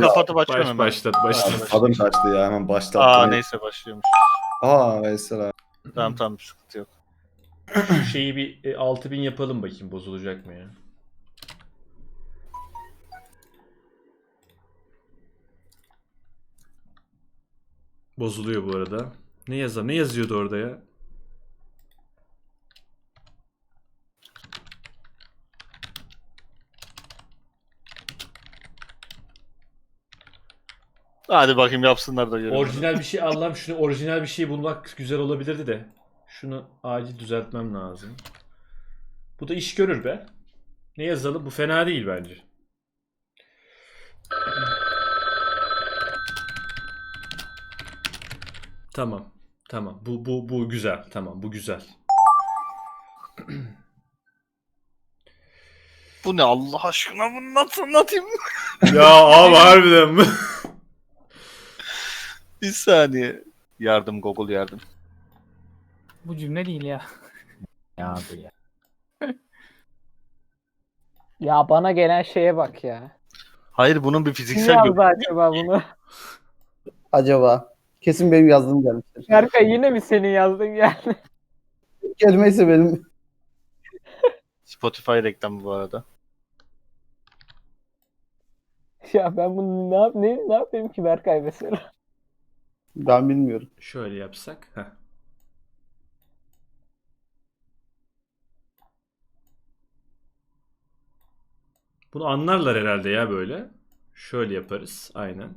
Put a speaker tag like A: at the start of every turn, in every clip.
A: kapatıp açıyorum
B: Baş,
A: hemen.
B: başlat başlat.
C: Adım kaçtı ya hemen başlattım.
A: Aa neyse başlıyormuş.
C: Aa Veysel abi.
A: Tamam tamam sıkıntı yok.
B: Şu şeyi bir e, 6000 yapalım bakayım bozulacak mı ya? Bozuluyor bu arada. Ne yazar? Ne yazıyordu orada ya?
A: Hadi bakayım yapsınlar da görelim.
B: Orijinal bir şey Allah'ım şunu orijinal bir şey bulmak güzel olabilirdi de. Şunu acil düzeltmem lazım. Bu da iş görür be. Ne yazalım? Bu fena değil bence. Tamam. Tamam. Bu bu bu güzel. Tamam, bu güzel.
A: Bu ne Allah aşkına bunu nasıl anlatayım?
B: ya abi harbiden mi?
A: Bir saniye. Yardım Google yardım.
D: Bu cümle değil ya. ya bu ya.
E: Ya bana gelen şeye bak ya.
A: Hayır bunun bir
E: Kim
A: fiziksel
E: yazdı
A: gö-
E: acaba bunu?
F: Acaba? Kesin benim yazdığım gelmiştir.
E: Berkay yine mi senin yazdığın geldi?
F: Kelimeyse benim.
A: Spotify reklamı bu arada.
E: ya ben bunu ne yap ne, ne yapayım ki Berkay mesela?
F: Ben bilmiyorum.
B: Şöyle yapsak. Heh. Bunu anlarlar herhalde ya böyle. Şöyle yaparız. Aynen.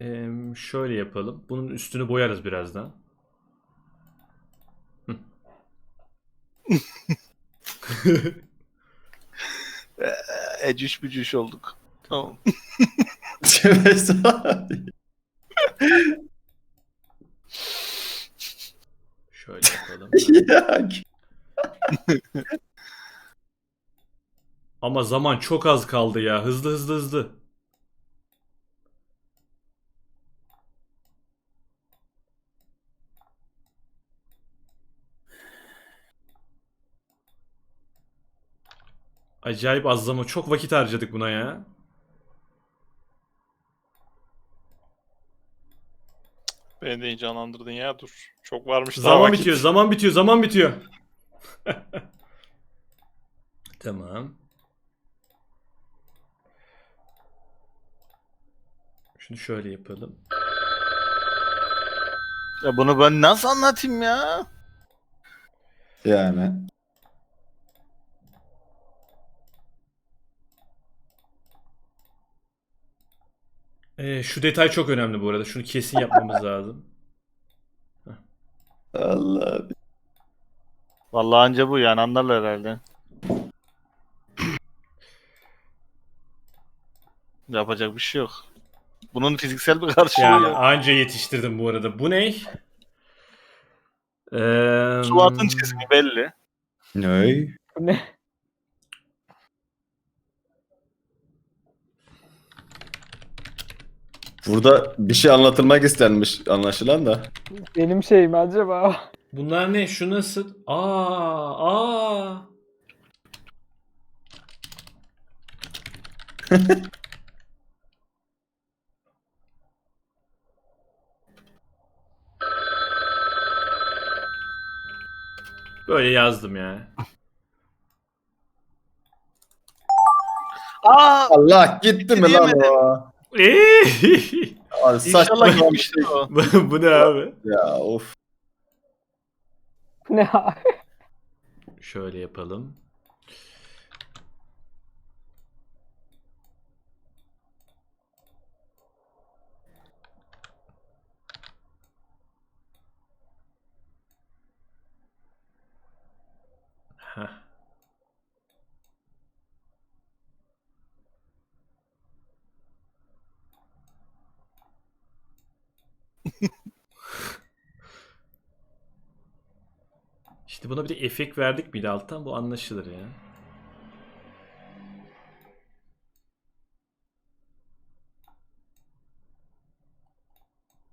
B: Ee, şöyle yapalım. Bunun üstünü boyarız birazdan.
A: Ecüş bücüş olduk. Tamam.
B: Şöyle yapalım.
C: ya.
B: Ama zaman çok az kaldı ya. Hızlı hızlı hızlı. Acayip az zaman. Çok vakit harcadık buna ya.
G: Beni de heyecanlandırdın ya dur. Çok varmış daha
B: Zaman
G: vakit.
B: bitiyor, zaman bitiyor, zaman bitiyor. tamam. Şunu şöyle yapalım.
A: Ya bunu ben nasıl anlatayım ya?
C: Yani.
B: Ee, şu detay çok önemli bu arada. Şunu kesin yapmamız lazım.
C: Allah.
A: Vallahi anca bu yani anlarlar herhalde. Yapacak bir şey yok. Bunun fiziksel bir karşılığı
B: Yani
A: yok.
B: anca yetiştirdim bu arada. Bu ne? Ee,
A: Suat'ın çizimi belli.
C: Ne?
E: Bu ne?
C: Burada bir şey anlatılmak istenmiş anlaşılan da.
E: Benim şeyim acaba?
B: Bunlar ne? Şu nasıl? Aa, aa. Böyle yazdım ya.
A: Aa!
C: Allah gitti mi lan
A: Diyemedim.
C: o? Abi saçma
A: İnşallah gitmiştir o.
B: bu bu ne abi?
C: ya of.
E: Bu ne abi?
B: Şöyle yapalım. Heh. İşte buna bir de efekt verdik miydi alttan bu anlaşılır ya.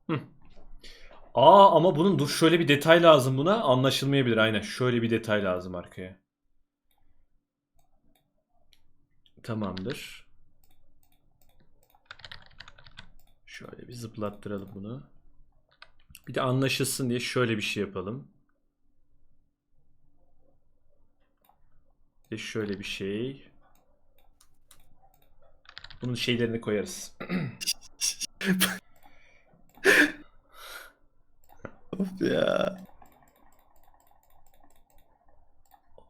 B: Hı. Aa ama bunun dur şöyle bir detay lazım buna anlaşılmayabilir aynen şöyle bir detay lazım arkaya. tamamdır. Şöyle bir zıplattıralım bunu. Bir de anlaşılsın diye şöyle bir şey yapalım. De şöyle bir şey. Bunun şeylerini koyarız.
C: Of ya.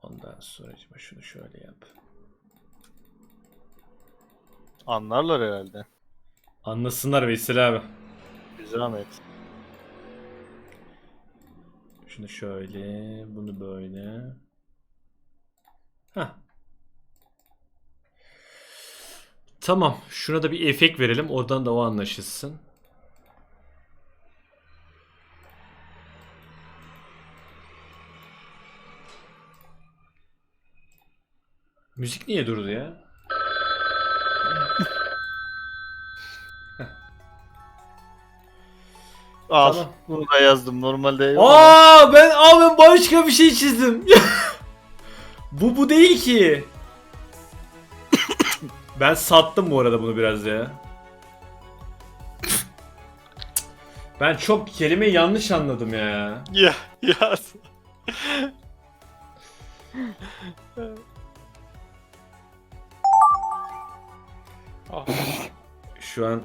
B: Ondan sonra şunu şöyle yap.
A: Anlarlar herhalde.
B: Anlasınlar Veysel abi.
A: Bir zahmet.
B: Şunu şöyle, bunu böyle. Hah. Tamam. Şuna da bir efekt verelim. Oradan da o anlaşılsın. Müzik niye durdu ya?
A: Al.
B: Tamam.
A: Bunu da yazdım. Normalde
B: Aa ben abi başka bir şey çizdim. bu bu değil ki. ben sattım bu arada bunu biraz ya. Ben çok kelimeyi yanlış anladım ya.
G: Ya ya. Ah,
B: Şu an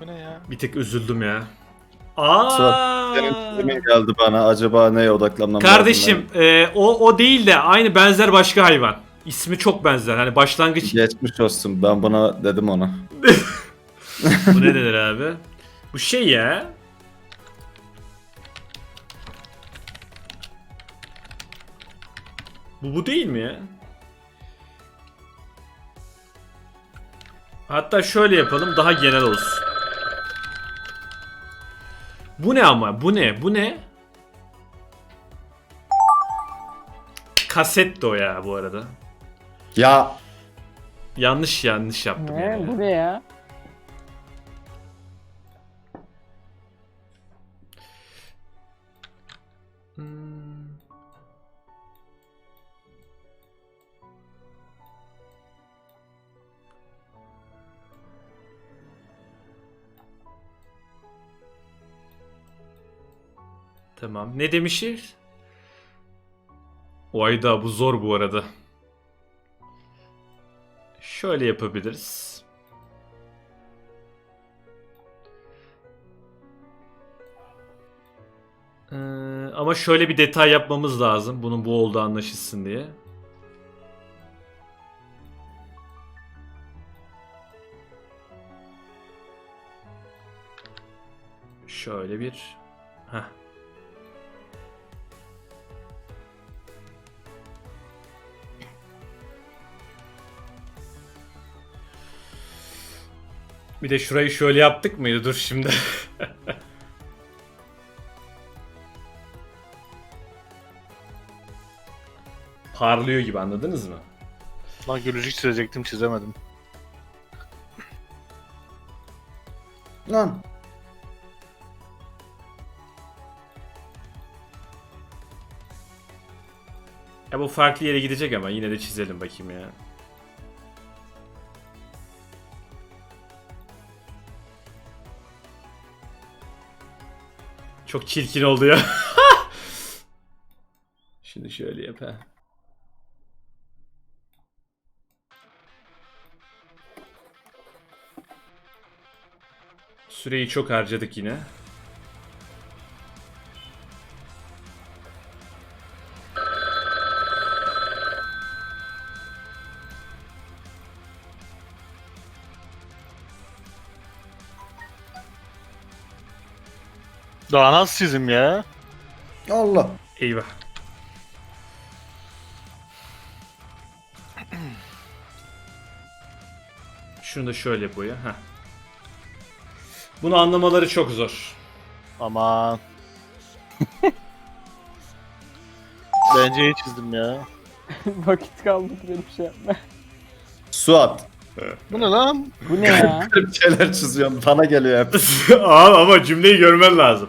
G: bu ne ya?
B: bir tek üzüldüm ya. Aa!
C: Geldi bana. Acaba neye odaklanmam
B: Kardeşim e, o o değil de aynı benzer başka hayvan. İsmi çok benzer. Hani başlangıç?
C: Geçmiş olsun. Ben buna dedim ona.
B: Bu ne denir abi? Bu şey ya. Bu bu değil mi ya? Hatta şöyle yapalım daha genel olsun. Bu ne ama? Bu ne? Bu ne? Kaset de o ya bu arada.
C: Ya
B: Yanlış yanlış yaptım.
E: Ne?
B: yani.
E: Bu ne ya?
B: Tamam. Ne demişiz? Oyda bu zor bu arada. Şöyle yapabiliriz. Ee, ama şöyle bir detay yapmamız lazım. Bunun bu olduğu anlaşılsın diye. Şöyle bir... Heh. Bir de şurayı şöyle yaptık mıydı? Dur şimdi. Parlıyor gibi anladınız mı?
A: Lan gülücük çizecektim çizemedim.
C: lan.
B: Ya bu farklı yere gidecek ama yine de çizelim bakayım ya. Çok çirkin oldu ya. Şimdi şöyle yap ha. Süreyi çok harcadık yine.
A: Daha nasıl çizim ya?
C: Allah.
B: Eyvah. Şunu da şöyle boya. Heh. Bunu anlamaları çok zor.
A: Aman. Bence iyi çizdim ya.
E: Vakit ki benim şey yapma.
C: Suat.
A: Bu ne lan?
E: Bu ne ya?
C: Bir şeyler çiziyorum. Bana geliyor hep.
B: Abi ama cümleyi görmen lazım.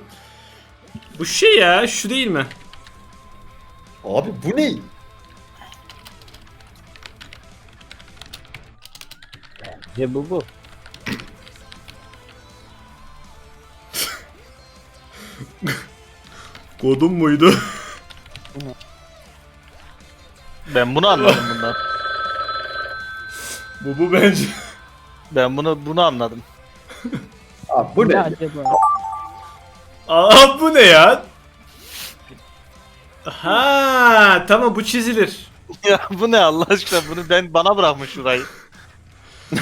B: Bu şey ya, şu değil mi?
C: Abi bu ne?
E: Ce bu bu.
B: Kodum muydu?
A: Ben bunu anladım bundan.
B: bu bu bence.
A: Ben bunu bunu anladım.
C: Abi bu
D: Ne
C: ne?
D: acaba?
B: Aa bu ne ya? Ha tamam bu çizilir.
A: ya bu ne Allah aşkına bunu ben bana bırakmış şurayı.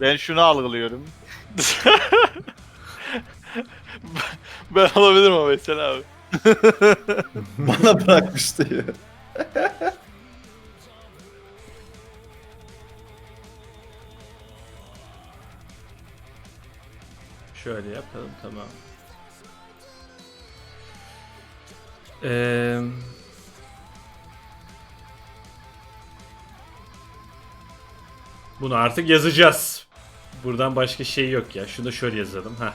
A: ben şunu algılıyorum.
G: Ben olabilirim ama mesela abi.
C: Bana bırakmıştı ya.
B: Şöyle yapalım tamam. Eee... Bunu artık yazacağız. Buradan başka şey yok ya. Şunu şöyle yazalım. ha.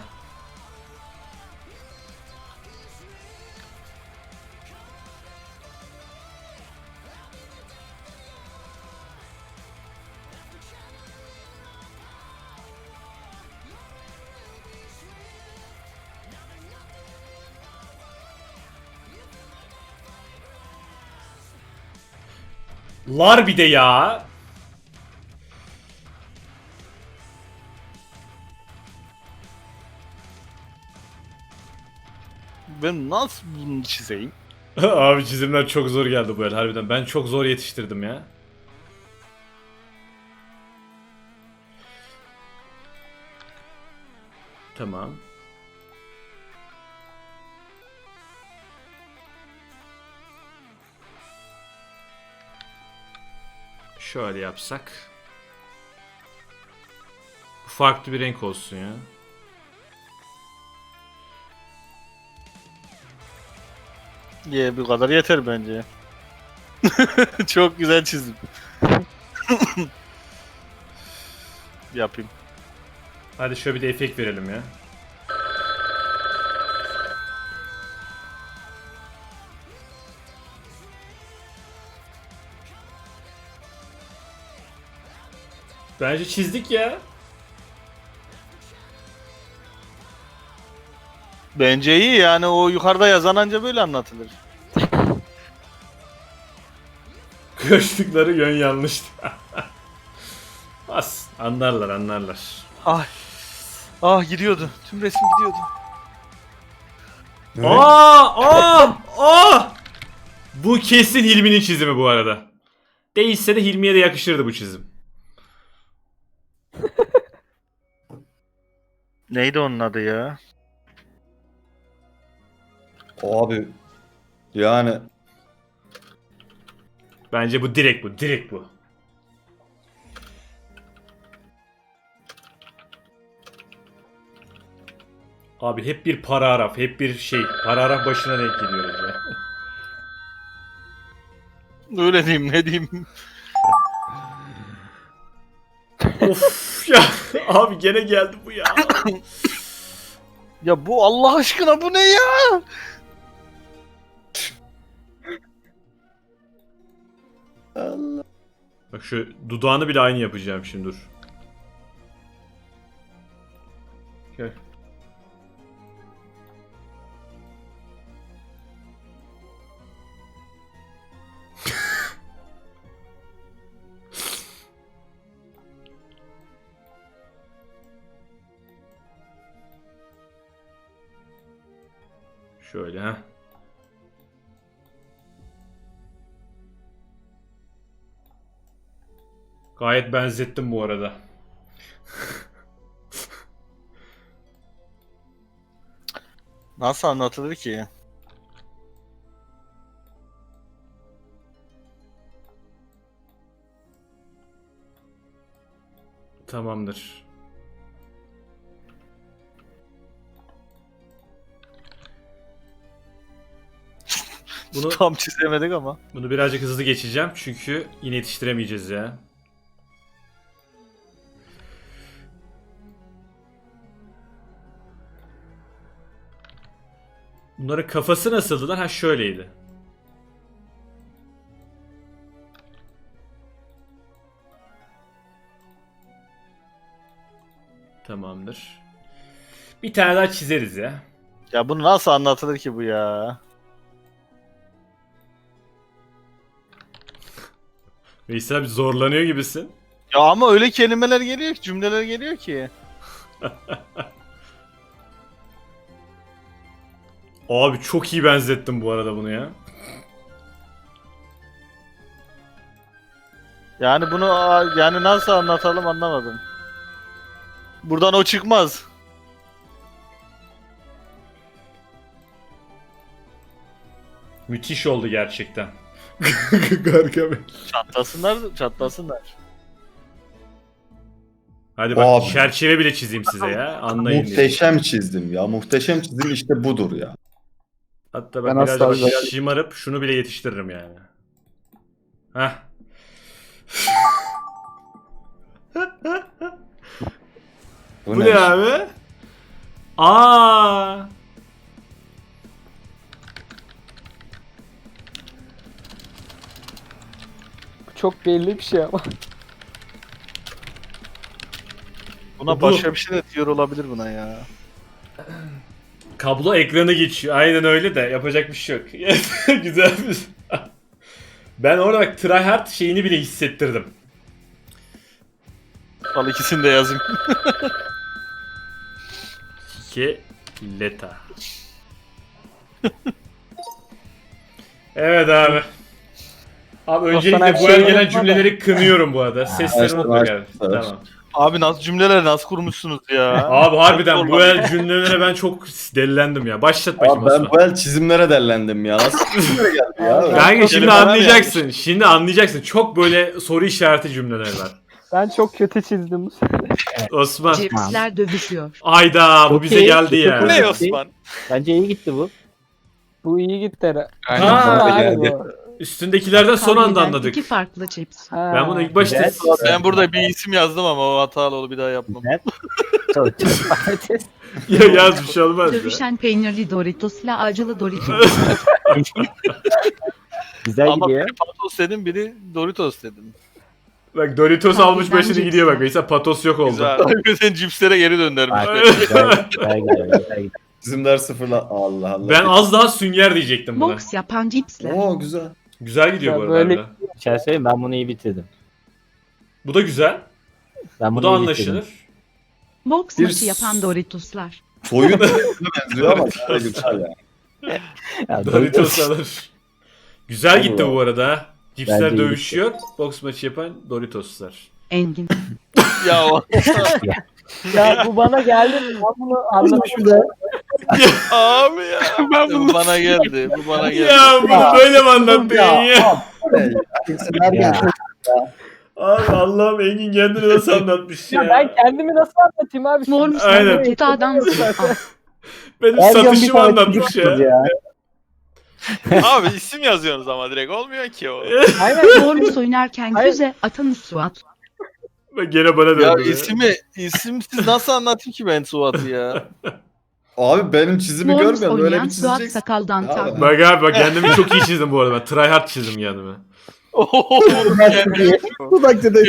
B: Lar bir de ya.
A: Ben nasıl bunu çizeyim?
B: Abi çizimler çok zor geldi bu el harbiden. Ben çok zor yetiştirdim ya. Tamam. Şöyle yapsak. Farklı bir renk olsun ya.
A: Ye bu kadar yeter bence. Çok güzel çizdim. Yapayım.
B: Hadi şöyle bir de efekt verelim ya. Bence çizdik ya.
A: Bence iyi yani o yukarıda yazan anca böyle anlatılır.
B: Koştukları yön yanlıştı. As anlarlar anlarlar.
A: Ay. Ah gidiyordu. Tüm resim gidiyordu.
B: Aa, aa, aa! Bu kesin Hilmi'nin çizimi bu arada. Değilse de Hilmi'ye de yakışırdı bu çizim.
A: Neydi onun adı ya?
C: Abi yani
B: Bence bu direkt bu, direkt bu. Abi hep bir paragraf, hep bir şey. Paragraf başına denk geliyoruz ya.
A: Öyle diyeyim ne diyeyim.
B: of ya. Abi gene geldi bu ya.
A: Ya bu Allah aşkına bu ne ya?
C: Allah.
B: Bak şu dudağını bile aynı yapacağım şimdi dur. Gel. Gayet benzettim bu arada.
A: Nasıl anlatılır ki?
B: Tamamdır. Bunu
A: Tam çizemedik ama.
B: bunu birazcık hızlı geçeceğim çünkü yine yetiştiremeyeceğiz ya. Bunların kafası nasıldı lan? Ha şöyleydi. Tamamdır. Bir tane daha çizeriz ya.
A: Ya bunu nasıl anlatılır ki bu ya?
B: Veysel abi zorlanıyor gibisin.
A: Ya ama öyle kelimeler geliyor ki, cümleler geliyor ki.
B: Abi çok iyi benzettim bu arada bunu ya.
A: Yani bunu yani nasıl anlatalım anlamadım. Buradan o çıkmaz.
B: Müthiş oldu gerçekten. Gargamel.
A: Çatlasınlar, çatlasınlar.
B: Hadi bak
C: Abi.
B: çerçeve bile çizeyim size ya. Anlayın diye.
C: Muhteşem çizdim ya. Muhteşem çizim işte budur ya.
B: Hatta bak
F: Ben
B: biraz
F: güzel-
B: şımarıp şunu bile yetiştiririm yani. Heh.
C: Bu,
B: Bu
C: ne?
B: ne abi? Aa!
E: Çok belli bir şey ama.
A: Buna
B: Bu-
A: başka bir şey de diyor olabilir buna ya.
B: Kablo ekranı geçiyor. Aynen öyle de yapacak bir şey yok. Güzel bir Ben orada bak tryhard şeyini bile hissettirdim.
A: Al ikisini de yazayım.
B: Ki leta. evet abi. Abi öncelikle bu
E: şey
B: gelen cümleleri kınıyorum bu arada. Sesleri
C: evet.
B: Tamam.
A: Abi nasıl cümleler nasıl kurmuşsunuz ya?
B: Abi harbiden bu el cümlelere ben çok delilendim ya. Başlat bakayım
C: Abi ben
B: Osman.
C: bu el çizimlere dellendim ya. Nasıl çizimlere geldi ya?
B: Kanka şimdi
A: Kelimeler
B: anlayacaksın. Şimdi anlayacaksın. Çok böyle soru işareti cümleler var.
E: Ben çok kötü çizdim bu.
B: Osman.
H: Cipsler dövüşüyor.
B: Ayda bu bize
I: iyi,
B: geldi
I: çok
B: ya.
G: Ne Osman?
I: Bence iyi gitti bu.
E: Bu iyi gitti herhalde.
B: Ha,
E: Abi bu.
B: Üstündekilerden son anda anladık.
H: İki farklı cips.
E: Ha.
B: Ben bunu ilk başta
I: Güzel.
A: Ben burada bir isim yazdım ama o hatalı oldu bir daha yapmam.
I: Patates.
B: ya yaz bir şey olmaz ya.
H: Dövüşen peynirli Doritos'la acılı Doritos.
I: Güzel
A: ama
I: gidiyor.
A: biri Patos dedim biri Doritos dedim.
B: Bak Doritos
H: Abi
B: almış başını
H: cips
B: gidiyor bak. Mesela patos yok oldu.
G: Güzel.
A: Sen cipslere geri döndürmüş.
I: Bak, güzel, güzel gidiyor. Güzel gidiyor.
C: Çizimler sıfırla. Allah Allah.
B: Ben az daha sünger diyecektim buna.
H: Boks yapan cipsler.
C: Oo güzel.
B: Güzel gidiyor
E: Ya
B: bu arada.
E: böyle-.
I: Bir şey söyleyeyim ben bunu iyi bitirdim.
B: Bu da güzel.
I: Ben
B: Bu
I: bunu
B: da
I: iyi
B: anlaşılır.
I: bitirdim.
H: Boks
C: Bir
H: maçı yapan Doritos'lar.
C: Soyun benziyor ama güzel güzel ya.
I: Ya,
B: Doritos alır. Güzel gitti bu arada. Cipsler
I: Bence iyi
B: dövüşüyor. Boks maçı yapan Doritos'lar.
H: Engin.
A: ya o-
E: Ya bu bana geldi. Ben bunu anlamışım.
F: Şurada.
G: Abi ya. Ben
A: bu bana geldi. Bu bana geldi.
B: Ya bunu böyle mi anlattın
F: Ya,
B: ya?
I: Ya.
B: Abi Allah'ım Engin kendini nasıl anlatmış ya.
E: Ya ben kendimi nasıl anlatayım abi?
H: Mormuş
B: Aynen.
H: kötü adamsın.
B: Benim
F: bir
B: satışımı anlatmış ya.
F: ya.
G: Abi isim yazıyorsunuz ama direkt olmuyor ki o.
E: Aynen.
H: Mormuş oynarken füze atan Suat.
B: Gene bana döndü.
A: Ya
B: be.
A: ismi isimsiz nasıl anlatayım ki ben Suat'ı ya?
C: Abi benim çizimi görmüyorum. Böyle
H: oynayan
C: bir
H: Suat
C: çizeceksin.
H: sakaldan
C: Ya.
H: tak.
B: Bak abi bak kendimi çok iyi çizdim bu arada. Ben tryhard çizdim kendimi.
F: Dudakta da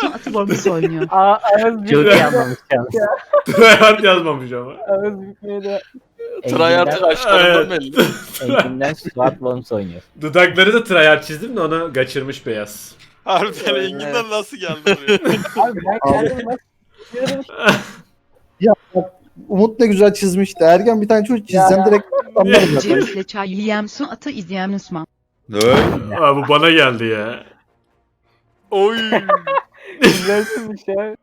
H: Suat Mormuş oynuyor.
E: Aa, ağız
I: Çok iyi
E: de.
I: anlamış yalnız.
B: tryhard yazmamış ama.
E: Ağız bükmeye de.
A: Tryhard'ın
I: Engin'den,
A: açlarından belli.
I: Engin'den Stuart Holmes oynuyor.
B: Dudakları da tryhard çizdim de onu kaçırmış beyaz.
G: Harbiden Engin'den nasıl geldi oraya?
E: Abi ben kendimi nasıl
F: Umut ne güzel çizmişti. Ergen bir tane çocuk çizsen
E: Ya.
F: direkt anlarım zaten.
H: Cipsle çay yiyem Suat'ı izleyen Osman.
C: Öyle.
B: Abi bu bana geldi ya.
G: Oy.
E: güzel çizmiş ya.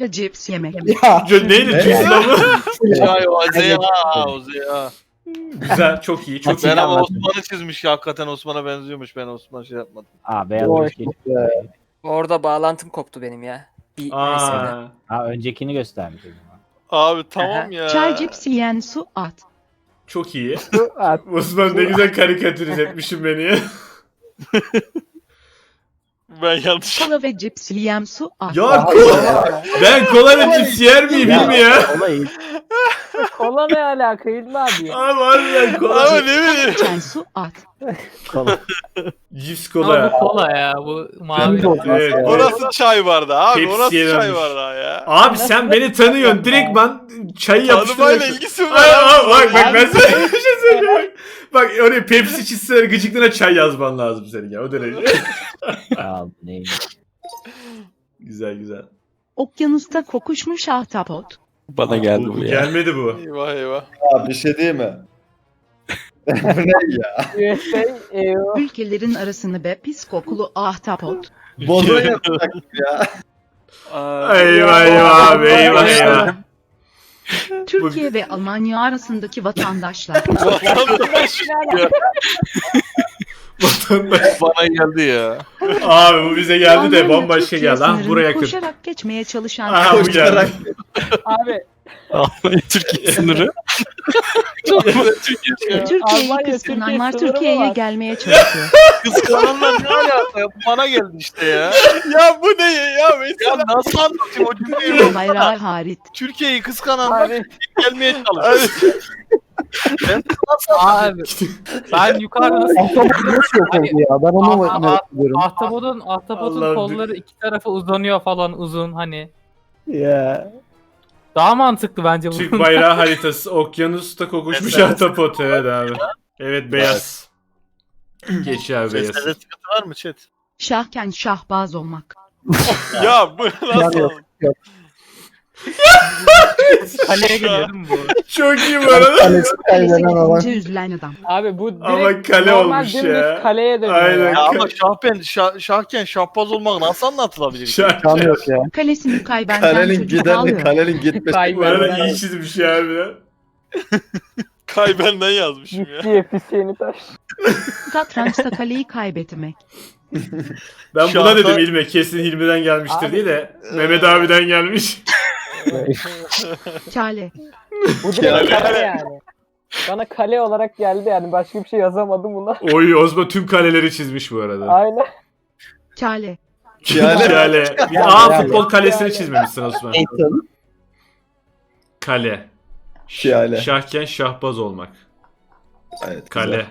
H: Ve cips yemek.
F: Ya.
B: C- Neydi?
C: Ne?
B: Cüzla mı?
A: Ya o Zeya, o Zeya.
B: Güzel, çok iyi, çok
A: Ben
B: iyi.
A: ama Osman'ı çizmiş ki hakikaten Osman'a benziyormuş. Ben Osman şey yapmadım.
I: Aa beyaz bir şey.
J: Orada bağlantım koptu benim ya. Bir.
B: Aa,
I: Ha öncekini göstermiş o zaman.
G: Abi tamam ya.
H: Çay cips yiyen Suat.
B: çok iyi.
E: Suat.
B: Osman ne güzel karikatürize etmişim beni ya.
G: Ben yanlış.
H: Kola ve cips yiyen Suat.
B: Ya kola, ben kola ve cips yer miyim bilmiyorum ya.
E: Kola ne alaka İlmi abi?
B: Abi harbiden kola.
G: Ama ne bileyim.
H: içen su at.
I: Kola.
B: Cips
D: Ama
B: kola.
D: bu kola ya bu mavi.
B: Evet.
G: Orası çay bardağı abi.
B: Pepsi'ye
G: Orası çay
B: dönmüş.
G: bardağı ya.
B: Abi sen beni tanıyorsun. Direkt ben çayı
G: Tanımayla
B: yapıştırıyorsun.
G: ilgisi var?
B: ay, bak bak ben sana bir şey söyleyeyim. Bak oraya Pepsi çizseler gıcıklığına çay yazman lazım senin ya o derece.
I: Ya bu neymiş?
B: güzel güzel.
H: Okyanusta kokuşmuş ahtapot.
G: Bana
B: Bu- bu Gelmedi bu.
G: Eyvah eyvah.
C: Abi bir şey değil mi? ne ya?
H: Ülkelerin arasını be pis kokulu ahtapot.
C: Bozo yapacak ya.
B: Eyvah eyvah abi eyvah eyvah.
H: Türkiye ve Almanya arasındaki vatandaşlar.
G: Vatandaş
B: Vatandaş.
G: bana geldi ya.
B: Abi bu bize geldi de
H: Almanya,
B: bambaşka geldi.
H: Sınırını
B: buraya kır.
H: Koşarak geçmeye çalışan
B: Aha bu geldi.
E: Abi
G: Türkiye sınırı.
H: Türkiye'yi
E: Almanya,
H: kıskananlar
E: Türkiye sınırı mı
H: Türkiye'ye gelmeye çalışıyor.
A: Kıskananlar ne alaka? Bu Bana geldi işte ya.
G: ya bu ne ya?
A: Ya
G: Mesela
A: nasıl anlatayım o cümleyi?
H: Bayrağı harit.
A: Türkiye'yi kıskananlar gelmeye çalışıyor. Ben
D: Abi ben yukarıda nasıl
F: Ahtapot nasıl yok oldu ya? Ben onu
D: Aa,
F: merak ediyorum.
D: Ahtapotun, ahtapotun
B: Allah'ım
D: kolları iki tarafa uzanıyor falan uzun hani.
F: Ya.
D: Daha mantıklı bence bu.
B: Türk bayrağı haritası. Okyanusta kokuşmuş
A: Evet.
B: ahtapot. Evet abi. Evet beyaz. Geç abi beyaz.
A: Sıkıntı var mı chat?
H: Şahken şahbaz olmak.
G: ya bu nasıl?
F: yok.
D: Kaleye geliyor değil mi bu?
B: Çok iyi bu arada.
F: Kalesi kaybeden olan.
H: üzülen adam.
E: abi bu direkt
B: Ama kale
E: normal
B: olmuş
E: dümdüz
B: ya.
E: kaleye dönüyor.
B: Aynen.
E: ya.
A: Ama şahben, şah, şahken şahbaz olmak nasıl anlatılabilir? ki?
B: Şarkı.
F: Yok ya.
H: Kalesini kaybeden
C: Kalenin
H: çocuk ağlıyor.
C: kalenin gitmesi.
B: Bu arada iyi çizmiş ya abi.
G: Kaybenden yazmışım ya.
E: gitti efisiyeni taş.
H: Satrançta kaleyi kaybetmek.
B: Ben buna dedim İlme kesin Hilmi'den gelmiştir
E: Abi-
B: diye de Mehmet abiden gelmiş.
H: Kale.
E: Bu direkt kale yani. Bana kale olarak geldi yani başka bir şey yazamadım buna.
B: Oy Ozma tüm kaleleri çizmiş bu arada.
E: Aynen.
H: Kale.
B: Kale. Bir A futbol kalesini çizmemişsin Osman.
F: Nathan.
B: Kale.
C: Şale.
B: Şahken şahbaz olmak.
C: Evet,
B: Kale.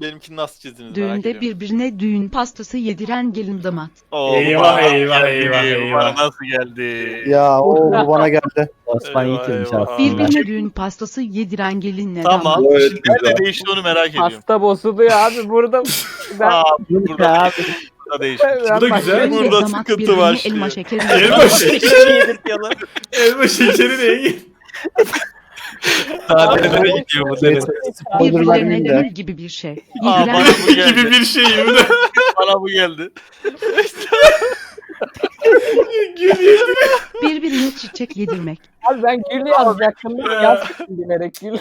G: Benimkini nasıl çizdiniz merak
H: Düğünde
G: ediyorum.
H: birbirine düğün pastası yediren gelin damat.
A: Oo,
B: Eyvah, eyvah,
A: geldi,
B: eyvah,
A: Bana
B: eyvah.
A: nasıl geldi?
F: Ya o bu bana geldi.
I: Osman
G: Eyvah, eyvah.
I: aslında.
H: Birbirine düğün pastası yediren gelinle
A: Tamam.
H: damat.
C: Evet, güzel.
A: Nerede değişti onu merak ediyorum.
E: Hasta bozuluyor abi burada. Ben,
A: Aa, burada,
I: abi.
A: burada değişti.
E: ben
B: Bu da güzel.
G: Burada
H: damat
G: sıkıntı
H: birbirine
G: başlıyor.
H: elma şekeri
B: Elma şekeri. Elma şekeri ne?
G: nereye gidiyor bu
F: Spoiler
H: Birbirlerine
F: vermeyeyim de.
H: demir gibi bir şey.
A: Aa, bana bu
B: gibi
A: geldi.
B: bir şey.
A: Bana bu geldi.
B: Gülüyor.
H: birbirine çiçek yedirmek.
E: Abi ben gül yazacaktım. Yazmışım bilerek gül.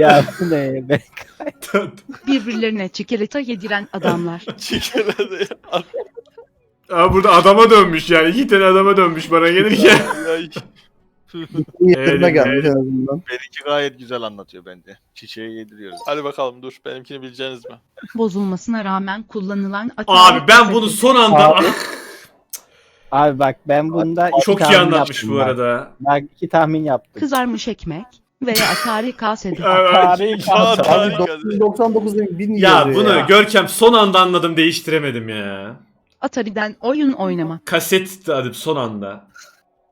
I: Ya bu ne be?
H: Birbirlerine çikolata yediren adamlar.
G: Çikolata ya.
B: Aa burada adama dönmüş yani. İki tane adama dönmüş bana gelirken.
F: Yerine
B: Evet,
F: gelmiş en azından.
A: Benimki gayet güzel anlatıyor bence. Çiçeği yediriyoruz.
G: Hadi bakalım dur benimkini bileceğiniz mi?
H: Bozulmasına rağmen kullanılan
B: Abi ben bunu son anda...
F: Abi.
I: Abi bak ben bunda iki
B: Çok iyi anlatmış bu
I: bak.
B: arada.
I: Bak iki tahmin yaptım.
H: Kızarmış ekmek veya atari kasede.
G: Aa,
E: kaldı.
F: Abi
G: tarih gazete.
F: 999'da bin
B: Ya
F: yazıyor
B: bunu
F: ya.
B: Görkem son anda anladım değiştiremedim ya.
H: Atari'den oyun oynamak.
B: Kaset adı son anda.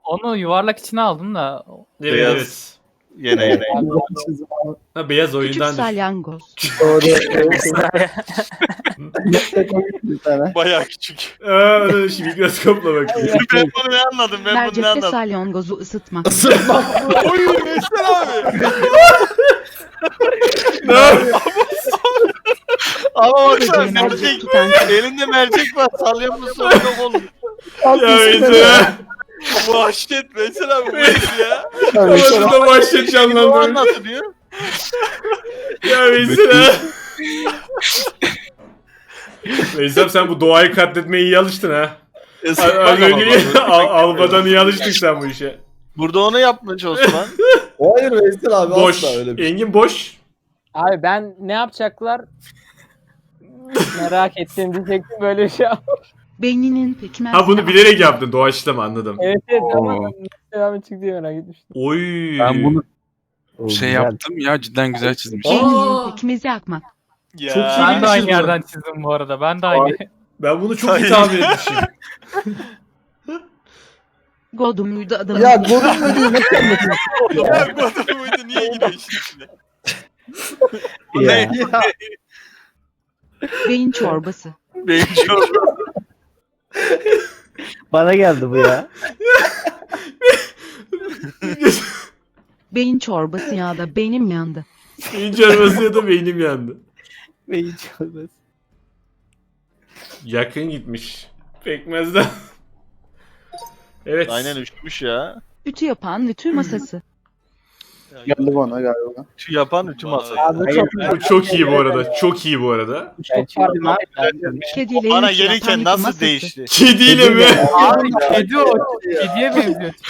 D: Onu yuvarlak içine aldım da.
B: Evet
A: Beyaz.
B: evet.
A: Yine yine.
B: Ha, beyaz
H: Küçük
B: oyundan düşün.
H: salyangoz.
F: Doğru. Bir.
G: Bayağı küçük.
B: Aa, ona şimdi mikroskopla bakıyor.
A: ben bunu ne anladım? Ben bunu ne
H: Mercekte
A: anladım?
H: salyangozu ısıtmak.
G: Oy Veysel abi.
B: Ne?
A: Ama baksana
H: Mercek
A: mercek.
H: tutan
A: Elinde mercek var. Salyangoz sorun yok oğlum.
B: Ya Veysel.
G: Vahşet Veysel abi bu neydi ya?
F: Tabii,
B: Ama da vahşet
A: O
B: canlandırmış.
A: anlatılıyor.
B: Ya Veysel. Veysel sen bu doğayı katletmeye iyi alıştın ha. Az az önce Al- Albadan iyi alıştık sen bu işe.
A: Burada onu yapmış Osman.
C: Hayır Veysel abi
B: Boş.
C: asla öyle bir şey.
B: Engin boş.
E: Abi ben ne yapacaklar? Merak ettim diyecektim böyle şey.
H: Beyninin pekmez.
B: Ha bunu bilerek yaptın doğaçlama anladım.
E: Evet evet ama devamı çıktı diye merak etmiştim.
B: Oy.
F: Ben bunu
I: O
K: Şey
I: güzel.
K: yaptım ya cidden güzel çizmiş.
B: Aa!
H: İyi pekmezi yakmak.
G: Ya.
B: Çok iyi.
D: Ben de aynı yerden çizdim bu arada. Ben de aynı.
B: Ben bunu çok iyi tahmin etmişim.
H: Godumluydu adamın.
F: ya Godun mu değil nasıl anlatıyorsun?
G: Ya bu adam buydu niye giriyor işin içine?
I: Ya.
H: Beyin çorbası.
A: Beyin çorba.
I: Bana geldi bu ya.
H: Beyin çorbası ya da beynim yandı.
B: Beyin çorbası ya da beynim yandı.
I: Beyin çorbası.
B: Yakın gitmiş. Pekmezden. evet.
A: Aynen üşümüş ya.
H: Ütü yapan ütü masası.
F: Geldi bana galiba.
A: Şu yapan ütü masası.
E: Abi çok
B: Bu çok iyi bu arada. Çok iyi bu arada.
I: Ben çizdim abi. Ben
H: Kediyle
A: Bana
H: yapan
A: gelirken nasıl
H: masası.
A: değişti?
B: Kediyle mi?
D: Abi kedi o. Kediye benziyor.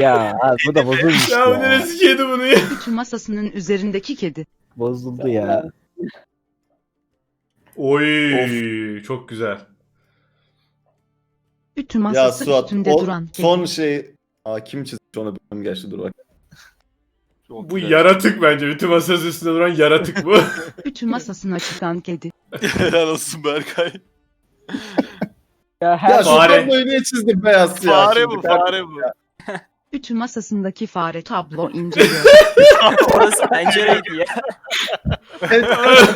I: Ya abi bu da bozulmuş
B: ya bu
I: ya.
B: neresi kedi bunu ya?
H: Ütü masasının üzerindeki kedi.
I: Bozuldu ya.
B: Oy çok güzel.
H: Ütü
C: Ya
H: masası
C: Suat
H: üstünde
C: o
H: duran kedi.
C: son şey... Aa kim çizmiş onu bilmiyorum gerçi dur bak.
A: Çok
B: Bu
A: güzel.
B: yaratık bence. Bütün masası üstünde duran yaratık bu.
H: Ütü masasına çıkan kedi.
G: Helal olsun Berkay.
E: ya her
C: Ya şu
B: Fare.
C: tabloyu niye çizdin beyaz ya?
A: Fare bu fare bu.
H: Ütü masasındaki fare tablo inceliyor.
J: Orası pencereydi ya.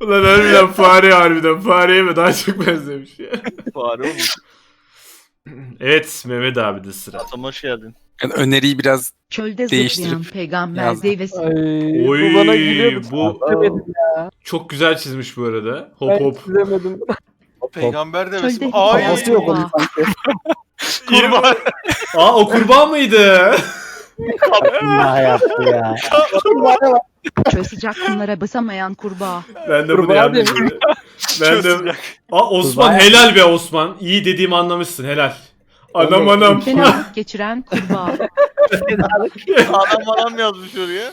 B: Ulan harbiden fare harbiden. Fareye mi daha çok benzemiş ya.
A: Fare olmuş.
B: Evet Mehmet abi de sıra.
A: Atam hoş geldin.
K: Yani öneriyi biraz
H: Çölde
K: Değiştirip
H: zıplayan peygamber
K: yazdım.
H: zeyvesi.
B: Oy,
E: bu bana gülüyordu.
B: bu-
E: Çizemedim
B: Çok güzel çizmiş bu arada. Hop
E: Ben
B: hop.
E: çizemedim.
G: Peygamber demesi.
H: Çölde
G: Ay
F: Kafası yok onun
H: kurbağa.
F: sanki.
G: kurban.
B: Aa o kurbağa mıydı?
I: Ne yaptı ya.
H: Çöl sıcak kumlara basamayan kurbağa.
B: Ben de bunu
E: Kurbağa
B: yanlış
E: demiş.
B: bildim. Ben de... Aa Osman
I: Kurbağa.
B: helal be Osman. İyi dediğimi anlamışsın helal. Anam anam.
H: Fenalık geçiren kurbağa.
A: Adam adam yazmış oraya.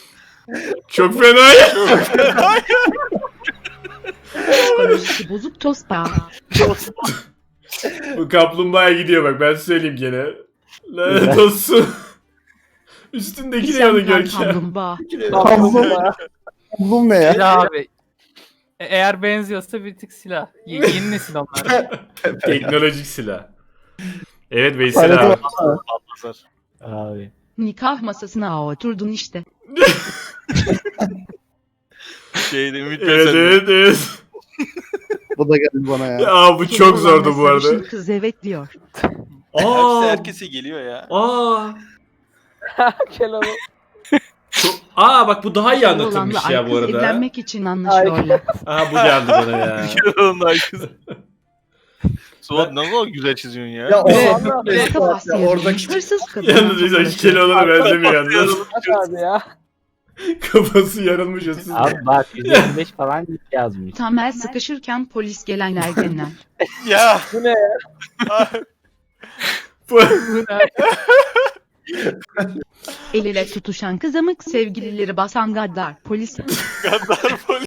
B: Çok fena ya.
H: Psikolojisi bozuk tosbağa.
B: Bu kaplumbağa gidiyor bak ben söyleyeyim gene. Lanet olsun. Üstündeki ne yanı Görkem?
H: kaplumbağa.
F: Ne ya?
D: Silah abi. E- Eğer benziyorsa bir tık silah. Ye- yeni nesil onlar.
B: Teknolojik silah. Evet Veysel abi.
I: Abi.
H: Nikah masasına oturdun işte.
A: Şeyde Ümit
B: Evet
A: Besen.
B: evet evet.
F: Bu da geldi bana ya.
B: Aa bu çok zordu bu arada.
H: Sarışın Kız evet diyor.
G: Hepsi
B: Aa.
G: herkese geliyor ya.
B: Aa.
E: Keloğlu.
B: Çok... Aa bak bu daha iyi anlatılmış ya
H: ay
B: bu
H: kız
B: arada.
H: evlenmek için anlaşıyorlar.
B: Aa bu geldi bana ya.
A: Ondan kız. Suat nasıl o güzel çiziyorsun ya?
F: Ya o
D: Ne?
F: zaman
H: Orta
F: Suat ya oradaki
H: Hırsız kadın.
B: Yalnız Veysel iki Keloğlan'a benzemiyor yalnız.
E: Ya.
B: Kafası yarılmış ıssız.
I: Abi bak 125 falan yazmış.
H: Tam el sıkışırken polis gelen ergenler.
G: Ya.
E: Bu ne ya?
B: Bu-
H: El ele tutuşan kızamık sevgilileri basan gaddar polis.
G: Gaddar polis.